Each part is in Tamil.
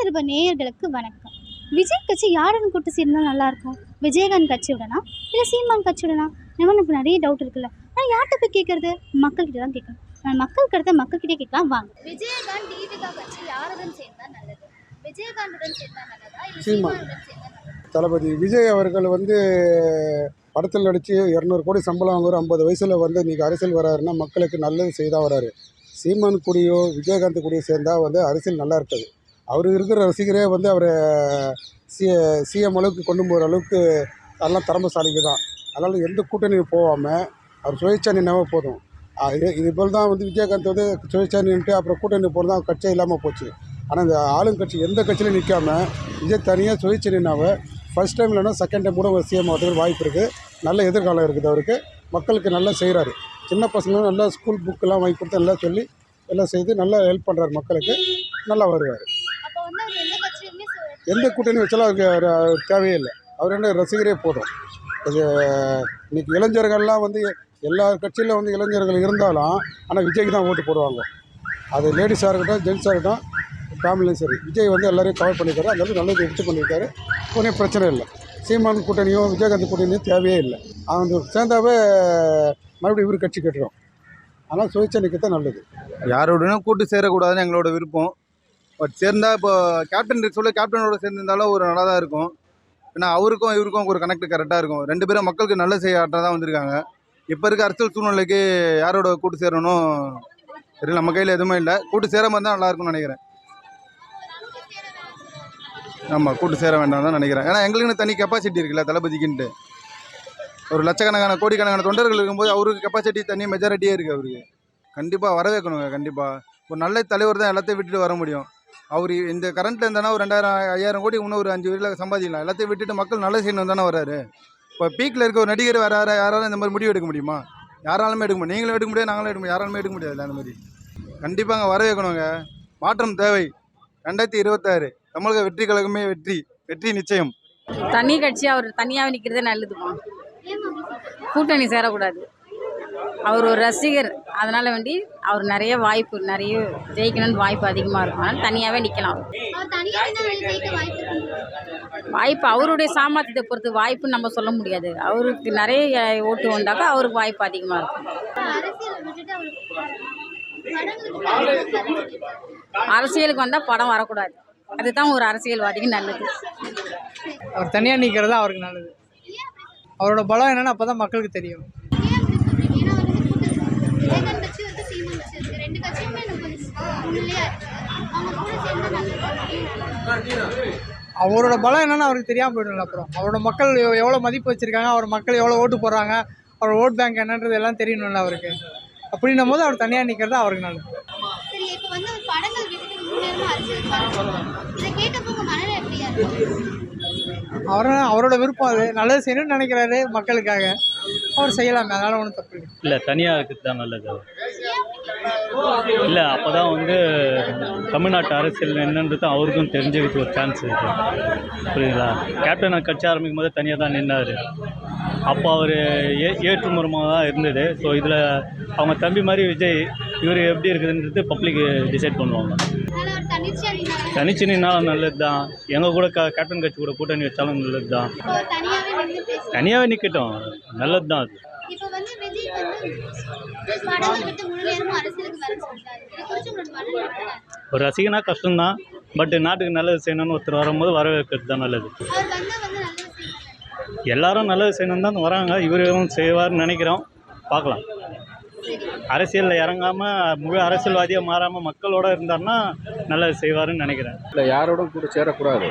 நிருப நேயர்களுக்கு வணக்கம். விஜய் கட்சி யாருன்னு கூட்டு சேர்ந்தா நல்லா இருக்கும் விஜயகாந்த் கட்சியுடனா? இல்லை சீமான் கட்சியுடனா? எனக்கு நிறைய டவுட் இருக்குல்ல. ஆனால் யார்கிட்ட போய் கேட்கறது? மக்கள்கிட்ட தான் கேட்கணும். ஆனால் மக்கள் கருத்தை மக்கள்கிட்டே கேட்கலாம். வாங்க. விஜயகாந்த் தீபிகா கட்சி யாருடன் சேர்ந்தா நல்லது? விஜயகாந்துடன் சேர்ந்தா நல்லதா? இல்லை சீமான். தளபதி விஜய் அவர்கள் வந்து படத்தில் நடித்து இரநூறு கோடி சம்பளம் வாங்குற ஐம்பது வயசில் வந்து இன்றைக்கி அரசியல் வராருன்னா மக்களுக்கு நல்லது செய்தா வராரு. சீமான் கூடியோ விஜயகாந்த் கூடியோ சேர்ந்தால் வந்து அரசியல் நல்லா இருக்காது. அவர் இருக்கிற ரசிகரே வந்து அவரை சி சிஎம் அளவுக்கு கொண்டு போகிற அளவுக்கு அதெல்லாம் திறமைசாலிங்க தான். அதனால் எந்த கூட்டணியும் போகாமல் அவர் சுயேட்சா நின்னாவே போதும். ஆ, இது போல் தான் வந்து விஜயகாந்த் வந்து சுயேட்சா நின்றுட்டு அப்புறம் கூட்டணி போகிறது தான் கட்சியே இல்லாமல் போச்சு. ஆனால் இந்த ஆளுங்கட்சி எந்த கட்சியிலும் நிற்காம விஜய் தனியாக சுயேட்சை நின்னாவை ஃபர்ஸ்ட் டைம் இல்லைனா செகண்ட் டைம் கூட சிஎம் ஆகிறதுக்கு வாய்ப்பு இருக்குது நல்ல எதிர்காலம் இருக்குது அவருக்கு. மக்களுக்கு நல்லா செய்கிறாரு சின்ன பசங்களும் நல்லா ஸ்கூல் புக்கெல்லாம் வாங்கி கொடுத்து நல்லா சொல்லி எல்லாம் செய்து நல்லா ஹெல்ப் பண்ணுறாரு மக்களுக்கு. நல்லா வருவார் அப்போ வந்து அவர் எந்த கட்சியுமே சு- எந்த கூட்டணி வச்சாலும் அவருக்கு அவர் தேவையே இல்லை. அவர் என்ன ரசிகரே போதும். அது இன்றைக்கி இளைஞர்கள்லாம் வந்து எல்லா கட்சியிலும் வந்து இளைஞர்கள் இருந்தாலும் ஆனால் விஜய்க்கு தான் ஓட்டு போடுவாங்க. அது லேடிஸாக இருக்கட்டும் ஜென்ஸாக இருக்கட்டும் ஃபேமிலியும் சரி. விஜய் வந்து எல்லாரையும் கவர் பண்ணியிருக்காரு. அந்த அளவுக்கு நல்லது எடுத்து பண்ணியிருக்காரு. ஒன்றும் பிரச்சனை இல்லை. சீமான் கூட்டணியும் விஜயகாந்த் கூட்டணியும் தேவையே இல்லை. அவங்க சேர்ந்தாவே மறுபடியும் இவர் கட்சி கட்டுறோம். ஆனால் சுயேட்சை நிற்க நல்லது. யாரோடனும் கூட்டு சேரக்கூடாதுன்னு எங்களோட விருப்பம். பட் சேர்ந்தால் இப்போ கேப்டன் சொல்ல கேப்டனோட சேர்ந்திருந்தாலும் ஒரு நல்லா தான் இருக்கும். ஏன்னா அவருக்கும் இவருக்கும் ஒரு கனெக்ட் கரெக்டாக இருக்கும். ரெண்டு பேரும் மக்களுக்கு நல்ல செய்ய ஆட்டாக தான் வந்திருக்காங்க. இப்போ இருக்க அரசியல் சூழ்நிலைக்கு யாரோட கூட்டு சேரணும் தெரியல. நம்ம கையில் எதுவுமே இல்லை. கூட்டு சேர இருந்தால் தான் இருக்கும்னு நினைக்கிறேன். ஆமாம் கூட்டு சேர வேண்டாம் தான் நினைக்கிறேன். ஏன்னா எங்களுக்குன்னு தனி கெப்பாசிட்டி இருக்குல்ல தளபதிக்குன்ட்டு. ஒரு லட்சக்கணக்கான கோடிக்கணக்கான தொண்டர்கள் இருக்கும்போது அவருக்கு கெப்பாசிட்டி தனி மெஜாரிட்டியே இருக்குது அவருக்கு. கண்டிப்பாக வரவேற்கணுங்க கண்டிப்பாக ஒரு நல்ல தலைவர் தான் எல்லாத்தையும் விட்டுட்டு வர முடியும். அவர் இந்த கரண்ட்டில் இருந்தானா ஒரு ரெண்டாயிரம் ஐயாயிரம் கோடி இன்னும் ஒரு அஞ்சு வீட்டில் சம்பாதிக்கலாம். எல்லாத்தையும் விட்டுட்டு மக்கள் நல்ல செய்யணும் தானே வராரு. இப்போ பீக்கில் இருக்க ஒரு நடிகர் வேறு யாரும் யாராலும் இந்த மாதிரி முடிவு எடுக்க முடியுமா? யாராலுமே எடுக்க முடியும் நீங்களும் எடுக்க முடியாது நாங்களும் எடுக்க முடியும் யாராலுமே எடுக்க முடியாது அந்த மாதிரி. கண்டிப்பாங்க வரவேற்கணுங்க. மாற்றம் தேவை. ரெண்டாயிரத்தி இருபத்தாறு தமிழக வெற்றி கழகமே வெற்றி. வெற்றி நிச்சயம். தனி கட்சி அவர் தனியாக நிற்கிறதே நல்லதுமா? கூட்டணி சேரக்கூடாது. அவர் ஒரு ரசிகர். அதனால் வேண்டி அவர் நிறைய வாய்ப்பு நிறைய ஜெயிக்கணும்னு வாய்ப்பு அதிகமாக இருக்கும். அதனால் தனியாகவே நிற்கலாம் வாய்ப்பு அவருடைய சாமர்த்தியத்தை பொறுத்து வாய்ப்புன்னு நம்ம சொல்ல முடியாது. அவருக்கு நிறைய ஓட்டு வந்தாக்கா அவருக்கு வாய்ப்பு அதிகமாக இருக்கும். அரசியலுக்கு வந்தால் படம் வரக்கூடாது. அதுதான் ஒரு அரசியல்வாதிக்கு நல்லது. அவர் தனியாக நிற்கிறது தான் அவருக்கு நல்லது. அவரோட பலம் என்னன்னு அப்போ தான் மக்களுக்கு தெரியும் ஏன் அப்படி சொல்றீங்க? ஏன்னா அவர் வந்து விஜயகாந்த் கட்சி இருக்கு சீமான் கட்சி இருக்கு. ரெண்டு கட்சியுமே எனக்கு கொஞ்சம் முன்னிலையா இருக்கு. அவங்க கூட சேர்ந்து நல்லது அவரோட பலம் என்னன்னு அவருக்கு தெரியாமல் போயிடும்ல அப்புறம். அவரோட மக்கள் எவ்- எவ்வளோ மதிப்பு வச்சுருக்காங்க அவர் மக்கள் எவ்வளோ ஓட்டு போடுறாங்க அவர் ஓட் பேங்க் என்னன்றது எல்லாம் தெரியணும்ல அவருக்கு. அப்படின்னும் போது அவர் தனியாக நிற்கிறது அவருக்கு நல்லது. அவர் அவரோட விருப்பம் அது. நல்லது செய்யணும்னு நினைக்கிறாரு மக்களுக்காக. அவர் செய்யலாமே அதனால ஒன்றும் தப்பு இல்லை. இல்லை தனியாக இருக்கிறது தான் நல்லது. இல்லை அப்போ தான் வந்து தமிழ்நாட்டு அரசியல் என்னன்றது அவருக்கும் தெரிஞ்சுக்கிறதுக்கு ஒரு சான்ஸ் இருக்குது புரியுதுங்களா? கேப்டன் கட்சி ஆரம்பிக்கும் போது தனியாக தான் நின்னார். அப்போ அவர் ஏ ஏற்றுமுறமாக தான் இருந்தது. ஸோ இதில் அவங்க தம்பி மாதிரி விஜய் இவர் எப்படி இருக்குதுன்றது பப்ளிக் டிசைட் பண்ணுவாங்க. தனிச்சு நின்னாலும் நல்லது தான் எங்கள் கூட க கேப்டன் கட்சி கூட கூட்டணி வச்சாலும் நல்லது தான் தனியாகவே நிற்கட்டும் நல்லது தான் அது? ஒரு ரசிகனா கஷ்டம்தான். பட் நாட்டுக்கு நல்லது செய்யணும்னு ஒருத்தர் வரும்போது வரவேற்கிறது தான் நல்லது. அவர் வந்தா வந்து நல்லது செய்யணும் எல்லாரும் நல்லது செய்யணும் தான் வராங்க. இவரும் செய்வார்னு நினைக்கிறோம். பார்க்கலாம். அரசியலில் இறங்காமல் முழு அரசியல்வாதியாக மாறாமல் மக்களோட இருந்தாருன்னா நல்லது செய்வாருன்னு நினைக்கிறேன். இல்லை யாரோடும் கூட சேரக்கூடாது.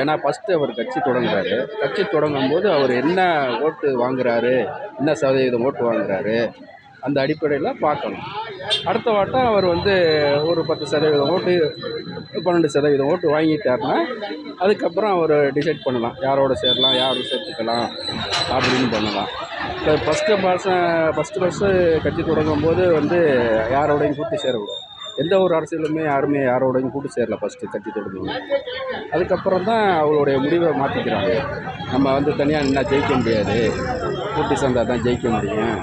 ஏன்னா ஃபஸ்ட்டு அவர் கட்சி தொடங்குறாரு. கட்சி தொடங்கும் போது அவர் என்ன ஓட்டு வாங்குறாரு என்ன சதவீதம் ஓட்டு வாங்குறாரு அந்த அடிப்படையில் பார்க்கணும். அடுத்த வாட்டம் அவர் வந்து ஒரு பத்து சதவீதம் ஓட்டு பன்னெண்டு சதவீதம் ஓட்டு வாங்கிட்டாருன்னா அதுக்கப்புறம் அவர் டிசைட் பண்ணலாம். யாரோட சேரலாம் யாரோட சேர்த்துக்கலாம் அப்படின்னு பண்ணலாம். இப்போ ஃபஸ்ட்டு மாதம் ஃபஸ்ட்டு ஃபஸ்ட்டு கட்சி தொடங்கும் போது வந்து யாரோடையும் கூட்டி சேரக்கூடாது. எந்த ஒரு அரசியலுமே யாருமே யாரோடையும் கூட்டு சேரல ஃபஸ்ட்டு கட்சி தொடங்குவோம் அதுக்கப்புறம் தான் அவங்களுடைய முடிவை மாற்றிக்கிறாங்க நம்ம வந்து தனியாக நின்னா ஜெயிக்க முடியாது. கூட்டி சேர்ந்தா தான் ஜெயிக்க முடியும்.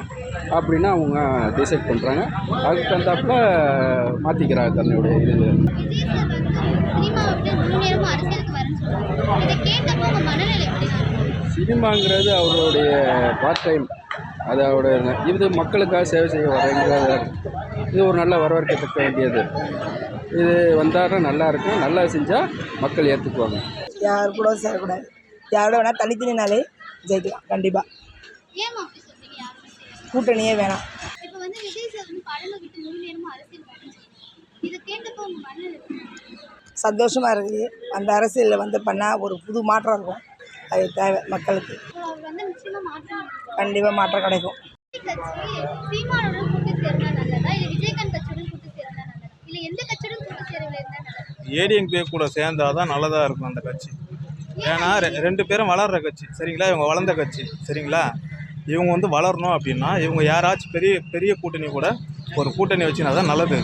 அப்படின்னு அவங்க டிசைட் பண்ணுறாங்க அதுக்கு தந்தாப்புல மாற்றிக்கிறாங்க தன்னுடைய இது. சினிமாங்கிறது அவருடைய பார்ட் டைம் அதோட இது மக்களுக்காக சேவை செய்ய வரங்கிறது இது ஒரு நல்ல வரவேற்கத்தக்க வேண்டியது. இது வந்தாருன்னா நல்லா இருக்கும். நல்லா செஞ்சால் மக்கள் ஏற்றுக்குவாங்க யார் கூட சேரக்கூடாது. யாரோட வேணால் தனித்தனினாலே ஜெயிக்கலாம். கண்டிப்பாக. கூட்டணியே வேணாம்? சந்தோஷமாக இருக்குது அந்த அரசியலில் வந்து பண்ணால் ஒரு புது மாற்றம் இருக்கும். அது தேவை மக்களுக்கு. கண்டிப்பாக மாற்றம் கிடைக்கும். ஏடிஎம்கே கூட சேர்ந்தா தான் நல்லதாக இருக்கும் அந்த கட்சி. ஏன்னா ரெண்டு பேரும் வளர்கிற கட்சி. சரிங்களா? இவங்க வளர்ந்த கட்சி. சரிங்களா? இவங்க வந்து வளரணும் அப்படின்னா இவங்க யாராச்சும் பெரிய பெரிய கூட்டணி கூட ஒரு கூட்டணி வச்சுனா தான் நல்லது.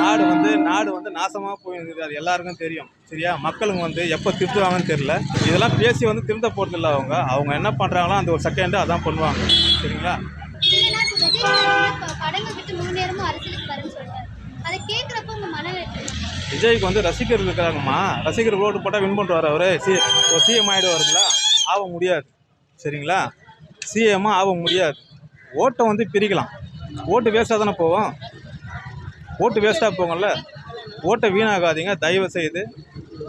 நாடு வந்து நாடு வந்து நாசமாக போயிருக்குது. அது எல்லாருக்கும் தெரியும். சரியா? மக்களுங்க வந்து எப்போ திருத்துவாங்கன்னு தெரியல. இதெல்லாம் பேசி வந்து திருந்த போகிறதில்ல அவங்க. அவங்க என்ன பண்ணுறாங்களோ அந்த ஒரு செகண்டு அதான் பண்ணுவாங்க. சரிங்களா? அதை கேட்குறப்ப மனநிலை? விஜய்க்கு வந்து ரசிகர் இருக்காங்கம்மா. ரசிகர் ஓட்டு போட்டால் வின் பண்ணுவார் அவர். சி ஒரு சிஎம் ஆகிடுவாருங்களா ஆக முடியாது. சரிங்களா? சிஎம் ஆக முடியாது. ஓட்டை வந்து பிரிக்கலாம். ஓட்டு வேஸ்ட்டாக தானே போவோம் ஓட்டு வேஸ்ட்டாக போகும்ல? ஓட்டை வீணாகாதீங்க. தயவு செய்து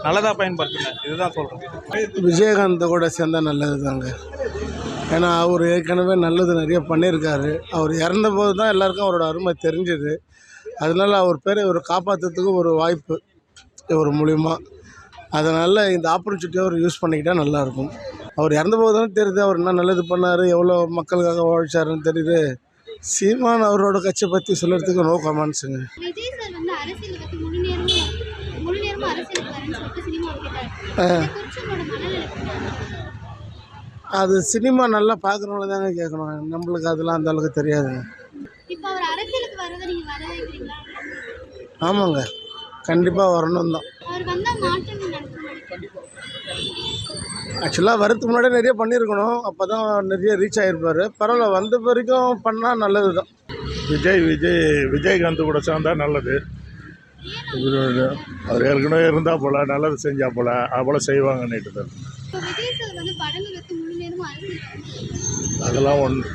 நல்லதாக பயன்படுத்துங்க. இதுதான் சொல்கிறேன் விஜயகாந்த் கூட சேர்ந்தா நல்லது தாங்க ஏன்னா அவர் ஏற்கனவே நல்லது நிறைய பண்ணியிருக்காரு. அவர் இறந்த போது தான் எல்லாருக்கும் அவரோட அருமை தெரிஞ்சது. அதனால அவர் பேரை இவர் காப்பாற்றுறதுக்கு ஒரு வாய்ப்பு இவர் மூலிமா அதனால் இந்த ஆப்பர்ச்சுனிட்டியை அவர் யூஸ் பண்ணிக்கிட்டா நல்லாயிருக்கும். அவர் இறந்த போது தானே தெரியுது அவர் என்ன நல்லது பண்ணார் எவ்வளோ மக்களுக்காக உழைச்சாருன்னு தெரியுது. சீமான் அவரோட கட்சியை பற்றி சொல்கிறதுக்கு நோ கமெண்ட்ஸுங்க? அது சினிமா நல்லா பார்க்குறவங்கள தாங்க கேட்கணும். நம்மளுக்கு அதெல்லாம் அந்த அளவுக்கு தெரியாதுங்க இப்போ அவர் அரசியலுக்கு வரதை நீங்க வர வைக்கிறீங்களா ஆமாங்க. கண்டிப்பாக வரணும் தான். ஆக்சுவலாக வரதுக்கு முன்னாடியே நிறைய பண்ணியிருக்கணும். அப்போ தான் நிறைய ரீச் ஆகிருப்பார் பரவாயில்ல வந்த வரைக்கும் பண்ணால் நல்லது தான் விஜய் விஜய் விஜயகாந்த் கூட சேர்ந்தா நல்லது. இவரு அவர் ஏற்கனவே இருந்தா போல நல்லது செஞ்சா போல அது போல செய்வாங்கன்னுட்டு தான். அதெல்லாம் ஒன்று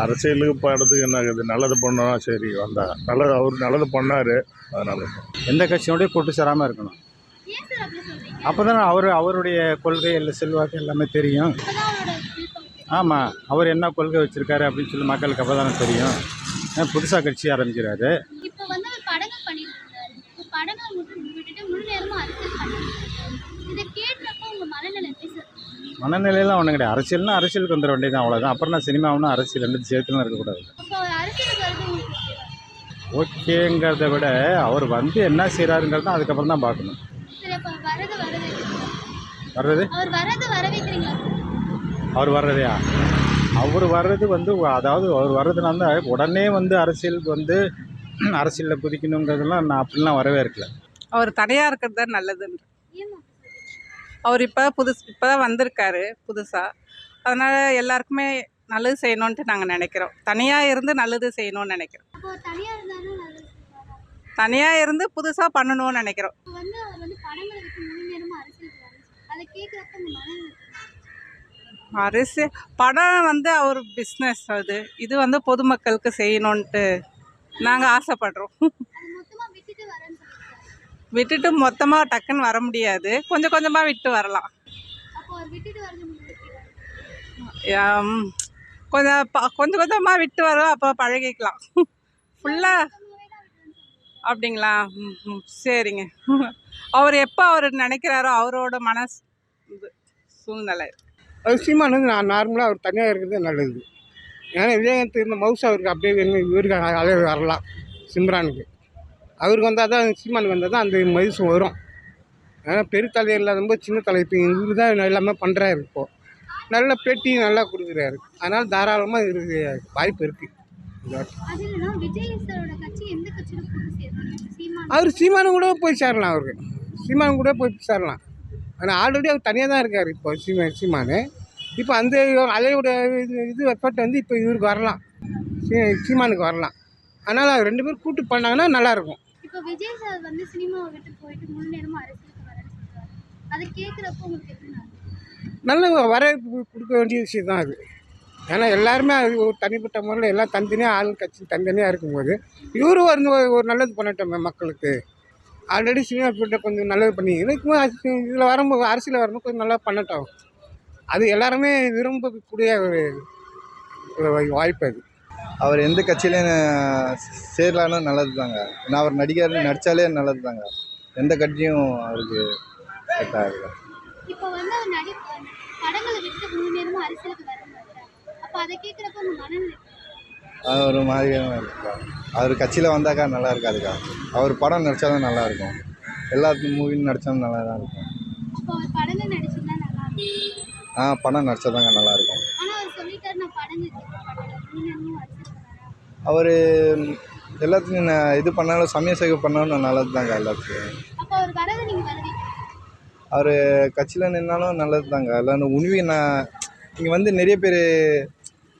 அரசியலுக்கு படத்துக்கு என்ன ஆகுது? நல்லது பண்ணா சரி வந்தா. நல்லது அவர் நல்லது பண்ணார். அதனால். எந்த கட்சியோடய கூட்டு சேராமல் இருக்கணும். அப்போ தான் அவர் அவருடைய கொள்கை இல்லை செல்வாக்கு எல்லாமே தெரியும். ஆமாம் அவர் என்ன கொள்கை வச்சுருக்காரு அப்படின்னு சொல்லி மக்களுக்கு அப்போ தானே தெரியும் புதுசாக கட்சி ஆரம்பிக்கிறாரு இப்போ வந்து அவர் படங்கள் பண்ணிட்டு இருக்காரு இப்போ படங்கள் மட்டும் விட்டுட்டு முழு நேரமும் அரசியல் பண்ணிட்டு இருக்காரு இதை கேட்டப்போ உங்க மனநிலை எப்படி சார் மனநிலையெல்லாம் ஒன்றும் கிடையாது. அரசியல்னா அரசியலுக்கு வந்துட வேண்டியது அவ்வளோதான் அப்புறம் நான் சினிமாவுனா அரசியல் ரெண்டு சேர்த்துலாம் இருக்கக்கூடாது. அப்போ அவர் அரசியலுக்கு வரது உங்களுக்கு ஓகேவா? ஓகேங்கிறத விட அவர் வந்து என்ன செய்கிறாருங்கிறது தான் அதுக்கப்புறம் தான் பார்க்கணும். சரி அப்போ வரது வர வைக்கிறீங்களா வர்றது? அவர் வர்றதையா? அவர் வர்றது வந்து அதாவது அவர் வர்றதுனால உடனே வந்து அரசியலுக்கு வந்து அரசியலில் குதிக்கணுங்கிறதெல்லாம் நான் அப்படிலாம் வரவே இருக்கல அவர் தனியாக இருக்கிறது தான் நல்லதுன்னு. ஏமா அவர் இப்போ புதுசு இப்போ தான் வந்திருக்காரு புதுசாக அதனால் எல்லாருக்குமே நல்லது செய்யணுன்ட்டு நாங்கள் நினைக்கிறோம். தனியாக இருந்து நல்லது செய்யணும்னு நினைக்கிறோம்? தனியாக இருந்து புதுசாக பண்ணணும்னு நினைக்கிறோம்? அரசு படம் வந்து அவர் பிஸ்னஸ் அது. இது வந்து பொதுமக்களுக்கு செய்யணுன்ட்டு நாங்கள் ஆசைப்படுறோம். விட்டுட்டு மொத்தமாக டக்குன்னு வர முடியாது. கொஞ்சம் கொஞ்சமாக விட்டு வரலாம். கொஞ்சம் ப- கொஞ்சம் கொஞ்சமாக விட்டு வரோம் அப்போ பழகிக்கலாம். ஃபுல்லாக. அப்படிங்களா? ம், சரிங்க. அவர் எப்போ அவர் நினைக்கிறாரோ அவரோட மனஸ் இது சூழ்நிலை சீமான் வந்து நான் நார்மலாக அவர் தனியாக இருக்கிறது நல்லது. ஏன்னா விஜயகாந்த் இருந்த மவுஸ் அவருக்கு அப்படியே இவருக்கு அதே வரலாம். சிம்ரானுக்கு. அவருக்கு வந்தால் தான் சீமானுக்கு வந்தால் தான் அந்த மதிசு வரும். ஆனால் பெருத்தலை இல்லாதபோது சின்ன தலை இப்போ தான் எல்லாமே பண்ணுறாரு இப்போது நல்ல பேட்டி நல்லா கொடுக்குறாரு. அதனால் தாராளமாக இருக்கு வாய்ப்பு இருக்குது அவர் சீமானு கூட போய் சேரலாம் அவருக்கு. சீமானு கூட போய் சேரலாம். ஆனால் ஆல்ரெடி அவர் தனியாக தான் இருக்கார் இப்போ சீமா சீமானு. இப்போ அந்த அலையோட இது இது எஃபெக்ட் வந்து இப்போ இவருக்கு வரலாம். சீ- சீமானுக்கு வரலாம். அதனால் அவர் ரெண்டு பேரும் கூட்டு பண்ணாங்கன்னா நல்லாயிருக்கும் இப்போ விஜய் சார் வந்து சினிமாவை விட்டு போயிட்டு முழு அரசியலுக்கு வரேன்னு அதை கேட்குறப்போ உங்களுக்கு எப்படி நல்ல வரவேற்பு கொடுக்க வேண்டிய விஷயம் தான் அது. ஏன்னா எல்லாருமே அது ஒரு தனிப்பட்ட முறையில் எல்லாம் தனித்தனியாக ஆள் கட்சி தனித்தனியாக இருக்கும்போது இவரும் வந்து ஒரு- ஒரு நல்லது பண்ணட்டோமே மக்களுக்கு. ஆல்ரெடி சினிமா ஃபீல்டை கொஞ்சம் நல்லது பண்ணி இதில் வரும்போது அரசியல் வரும்போது கொஞ்சம் நல்லா பண்ணட்டும். அது எல்லாருமே விரும்பக்கூடிய ஒரு வாய்ப்பு அது. அவர் எந்த கட்சியிலையும் சேரலான்னு நல்லது தாங்க ஏன்னா அவர் நடிகர் நடித்தாலே நல்லது தாங்க எந்த கட்சியும் அவருக்கு இப்போ வந்து அவர் நடி படங்களை விட்டு முழு நேரமும் அரசியலுக்கு வரேன்னு சொல்றாரு அப்போ அதை கேட்குறப்போ உங்கள் மனநிலை எப்படி? அது ஒரு மாதிரியாக தான் இருக்குக்கா அவர் கட்சியில் வந்தாக்கா நல்லா இருக்காதுக்கா? அவர் படம் நடித்தா தான் நல்லா இருக்கும். எல்லா மூவியும் நடித்தாலும் நல்லா தான் இருக்கும். படங்கள் நடிச்சிருந்தா நல்லா ஆ படம் நடித்தா தாங்க நல்லா இருக்கும் ஆனால் அவர் சொல்லிட்டாரு நான் படங்கள் கேட்கப்பட்டேன் முழு நேரமும் அரசியலுக்கு வரேன் அவர் எல்லாத்துக்கும் நான் இது பண்ணாலும் சமய சேவை பண்ணாலும் நல்லது தாங்க எல்லாத்துக்கும் அவர் கட்சியில் நின்னாலும் நல்லது தாங்க எல்லாம் உணவி நான் இங்கே வந்து நிறைய பேர்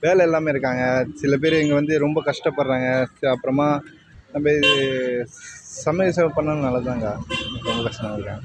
வேலை இல்லாமல் இருக்காங்க. சில பேர் இங்கே வந்து ரொம்ப கஷ்டப்படுறாங்க. அப்புறமா நம்ம இது சமய சேவை பண்ணாலும் நல்லது தாங்க ரொம்ப கஷ்டம் இருக்காங்க